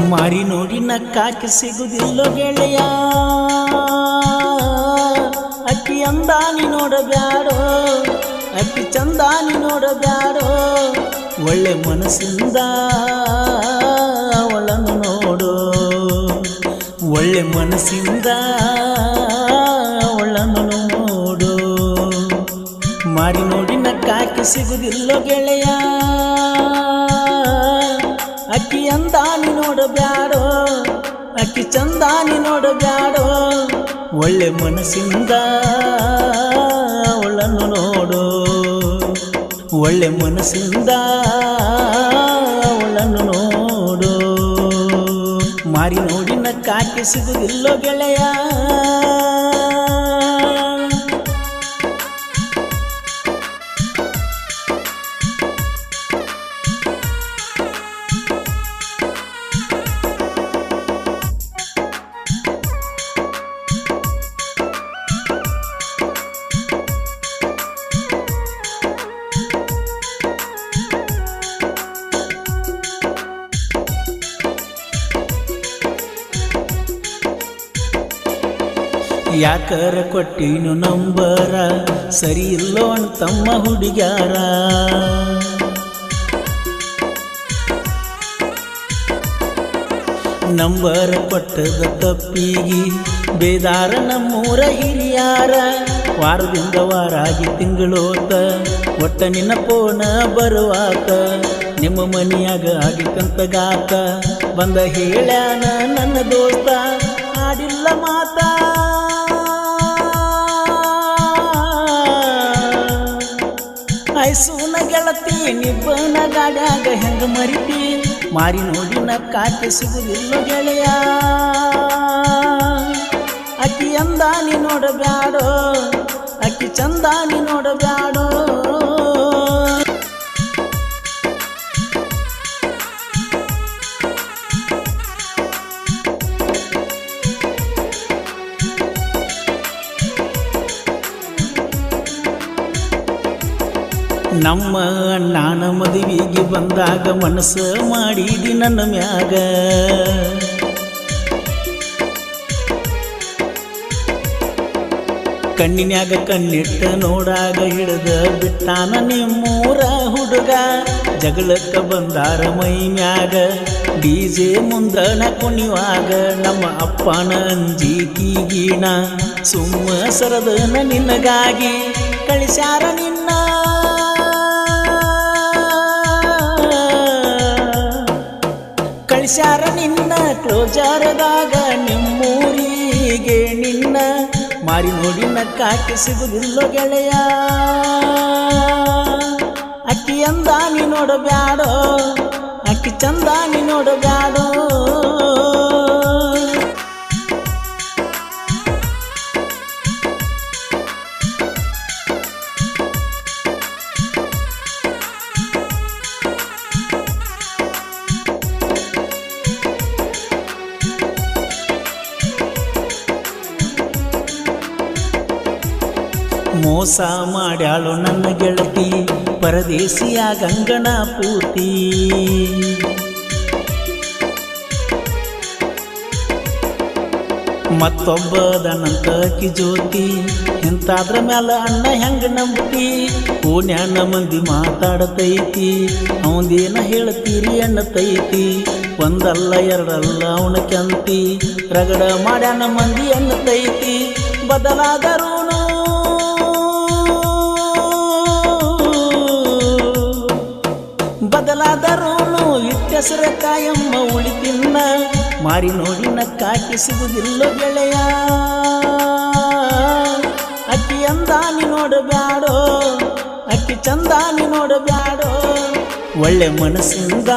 ಮಾರಿ ನೋಡಿ ನಕ್ಕಾಕಿ ಸಿಗುದಿಲ್ಲೋ ಗೆಳೆಯ? ಅತಿ ಅಂದಾನಿ ನೋಡಬ್ಯಾಡೋ? ಅತಿ ಚಂದಾನಿ ನೋಡಬ್ಯಾಡೋ? ಒಳ್ಳೆ ಮನಸ್ಸಿಂದ ಅವಳನ್ನು ನೋಡು. ಒಳ್ಳೆ ಮನಸ್ಸಿಂದ ಅವಳನ್ನು ನೋಡು. ಮಾರಿ ನೋಡಿ ನಕ್ಕಾಕಿ ಸಿಗುದಿಲ್ಲೋ ಗೆಳೆಯ? ಅಕ್ಕಿ ಚಂದಾನಿ ನೋಡಬ್ಯಾಡೋ ಒಳ್ಳೆ ಮನಸ್ಸಿಂದ ಅವಳನ್ನು ನೋಡು. ಒಳ್ಳೆ ಮನಸ್ಸಿಂದ ಅವಳನ್ನು ನೋಡು. ಮಾರಿ ನೋಡಿನ ಕಾಕಿ ಸಿಗುದಿಲ್ಲೋ ಗೆಳೆಯ ಯಾಕರ ಕೊಟ್ಟಿನು ನಂಬರ? ಸರಿ ಇಲ್ಲೋಣ ತಮ್ಮ ಹುಡುಗ್ಯಾರ? ನಂಬರ ಕೊಟ್ಟದ ತಪ್ಪಿಗಿ ಬೇದಾರ ನಮ್ಮೂರ ಹಿರಿಯಾರ. ವಾರದಿಂದ ವಾರಾಗಿ ತಿಂಗಳೋತ, ಒಟ್ಟ ನಿನ್ನ ಪೋಣ ಬರುವಾತ. ನಿಮ್ಮ ಮನೆಯಾಗ ಆಗಿಕಂತ ಗಾತ, ಬಂದ ಹೇಳ್ಯಾನ ನನ್ನ ದೋಸ್ತ, ಆಡಿಲ್ಲ ಮಾತಾ. ಐಸೂನ ಗೆಳತಿ ನಿಬ್ಬನ ಗಾಡ್ಯಾಗ ಹೆಂಗ ಮರಿತಿ? ಮಾರಿ ನೋಡಿನ ನಕ್ಕಾಕೆ ಸಿಗುದಿಲ್ಲ ಗೆಳೆಯ? ಅಕ್ಕಿ ಅಂದಾನಿ ನೋಡಬ್ಯಾಡೋ? ಅಕ್ಕಿ ಚಂದಾನಿ ನೋಡಬ್ಯಾಡೋ? ನಮ್ಮ ಅಣ್ಣನ ಮದುವೆಗೆ ಬಂದಾಗ ಮನಸ್ಸು ಮಾಡಿದಿ ನನ್ನ ಮ್ಯಾಗ. ಕಣ್ಣಿನ್ಯಾಗ ಕಣ್ಣಿಟ್ಟ ನೋಡಾಗ ಹಿಡಿದ ಬಿಟ್ಟಾನ ನಿಮ್ಮೂರ ಹುಡುಗ. ಜಗಳಕ್ಕ ಬಂದಾರ ಮೈ ಮ್ಯಾಗ. ಡಿಜೆ ಮುಂದಣ ಕುಣಿವಾಗ ನಮ್ಮ ಅಪ್ಪನ ಅಂಜಿಕಿಗೀಣ ಸುಮ್ಮ ಸರದನ ನಿನಗಾಗಿ ಕಳಿಸ್ಯಾರ ನಿನ್ನ ಕ್ಲೋಜಾರದಾಗ ನಿಮ್ಮೂರಿಗೆ ನಿನ್ನ ಮಾರಿ ನೋಡಿ ನಕ್ಕಾಕಿ ಸಿಗುದಿಲ್ಲ ಗೆಳೆಯ. ಅಕ್ಕಿ ಅಂದಾನಿ ನೋಡಬ್ಯಾಡೋ ಅಕ್ಕಿ ಚಂದಾನಿ ನೋಡಬ್ಯಾಡೋ ಮೋಸ ಮಾಡ್ಯಾಳು ನನ್ನ ಗೆಳತಿ ಪರದೇಶಿಯ ಗಂಗಣ ಪೂರ್ತಿ. ಮತ್ತೊಬ್ಬದನಂತ ಜ್ಯೋತಿ ಇಂತಾದ್ರ ಮ್ಯಾಲ ಅಣ್ಣ ಹೆಂಗ ನಂಬತಿ? ಓಣ್ಯಾನ ಮಂದಿ ಮಾತಾಡತೈತಿ, ಅವಂದೇನ ಹೇಳ್ತೀರಿ ಅನ್ನತೈತಿ. ಒಂದಲ್ಲ ಎರಡಲ್ಲ ಅವನ ಕೆಂತಿ, ರಗಡ ಮಾಡ್ಯಾನ ಮಂದಿ ಅನ್ನತೈತಿ. ಬದಲಾದರೂನು ಇಟ್ಟೆಸರ ಕಾಯಮ್ಮ ಉಳಿದಿಲ್ಲ ಮಾರಿ ನೋಡಿ ಕಾಟಿ ಸಿಗುವುದಿಲ್ಲ ಗೆಳೆಯ. ಅಕ್ಕಿ ಅಂದಾನಿ ನೋಡಬ್ಯಾಡೋ, ಅಕ್ಕಿ ಚಂದಾನಿ ನೋಡಬ್ಯಾಡೋ, ಒಳ್ಳೆ ಮನಸ್ಸಿಂದ